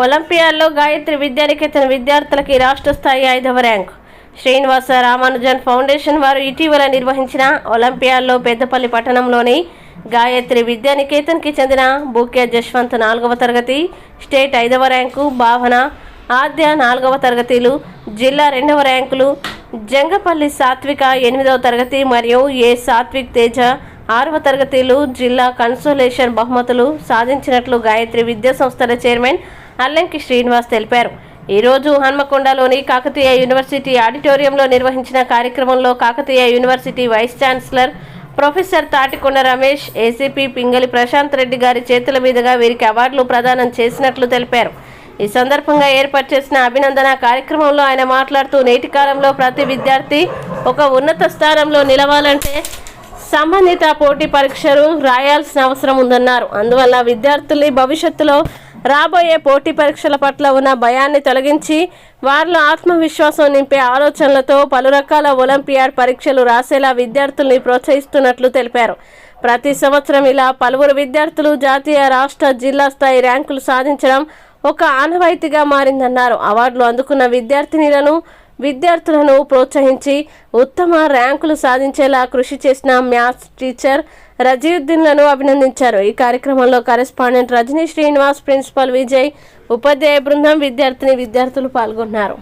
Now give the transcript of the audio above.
ఒలింపియాడ్లో గాయత్రి విద్యానికేతన్ విద్యార్థులకి రాష్ట్ర స్థాయి ఐదవ ర్యాంకు. శ్రీనివాస రామానుజన్ ఫౌండేషన్ వారు ఇటీవల నిర్వహించిన ఒలింపియాడ్లో పెద్దపల్లి పట్టణంలోని గాయత్రి విద్యానికేతన్కి చెందిన బూక్యా జశ్వంత్ నాలుగవ తరగతి స్టేట్ ఐదవ ర్యాంకు భావన ఆద్య నాలుగవ తరగతిలు జిల్లా రెండవ ర్యాంకులు జంగపల్లి సాత్విక ఎనిమిదవ తరగతి మరియు ఏ సాత్విక్ తేజ ఆరవ తరగతిలు జిల్లా కన్సోలేషన్ బహుమతులు సాధించినట్లు గాయత్రి విద్యా సంస్థల చైర్మన్ అల్లంకి శ్రీనివాస్ తెలిపారు. ఈరోజు హన్మకొండలోని కాకతీయ యూనివర్సిటీ ఆడిటోరియంలో నిర్వహించిన కార్యక్రమంలో Kakatiya university vice chancellor professor Tatikonda Ramesh ACP Pingali Prashanth Reddy గారి చేతుల మీదుగా వీరికి అవార్డులు ప్రదానం చేసినట్లు తెలిపారు. ఈ సందర్భంగా ఏర్పాటు చేసిన అభినందన కార్యక్రమంలో ఆయన మాట్లాడుతూ నేటి కాలంలో ప్రతి విద్యార్థి ఒక ఉన్నత స్థానంలో నిలవాలంటే సంబంధిత పోటీ పరీక్షలు రాయాల్సిన అవసరం ఉందన్నారు. అందువల్ల విద్యార్థుల్ని భవిష్యత్తులో రాబోయే పోటీ పరీక్షల పట్ల ఉన్న భయాన్ని తొలగించి వారిలో ఆత్మవిశ్వాసం నింపే ఆలోచనలతో పలు రకాల ఒలింపియాడ్ పరీక్షలు రాసేలా విద్యార్థుల్ని ప్రోత్సహిస్తున్నట్లు తెలిపారు. ప్రతి సంవత్సరం ఇలా పలువురు విద్యార్థులు జాతీయ రాష్ట్ర జిల్లా స్థాయి ర్యాంకులు సాధించడం ఒక ఆనవాయితీగా మారిందన్నారు. అవార్డులు అందుకున్న విద్యార్థినిలను విద్యార్థులను ప్రోత్సహించి ఉత్తమ ర్యాంకులు సాధించేలా కృషి చేసిన మ్యాథ్స్ టీచర్ రజీవుద్దీన్లను అభినందించారు. ఈ కార్యక్రమంలో కరెస్పాండెంట్ రజనీ శ్రీనివాస్ ప్రిన్సిపల్ విజయ్ ఉపాధ్యాయ బృందం విద్యార్థిని విద్యార్థులు పాల్గొన్నారు.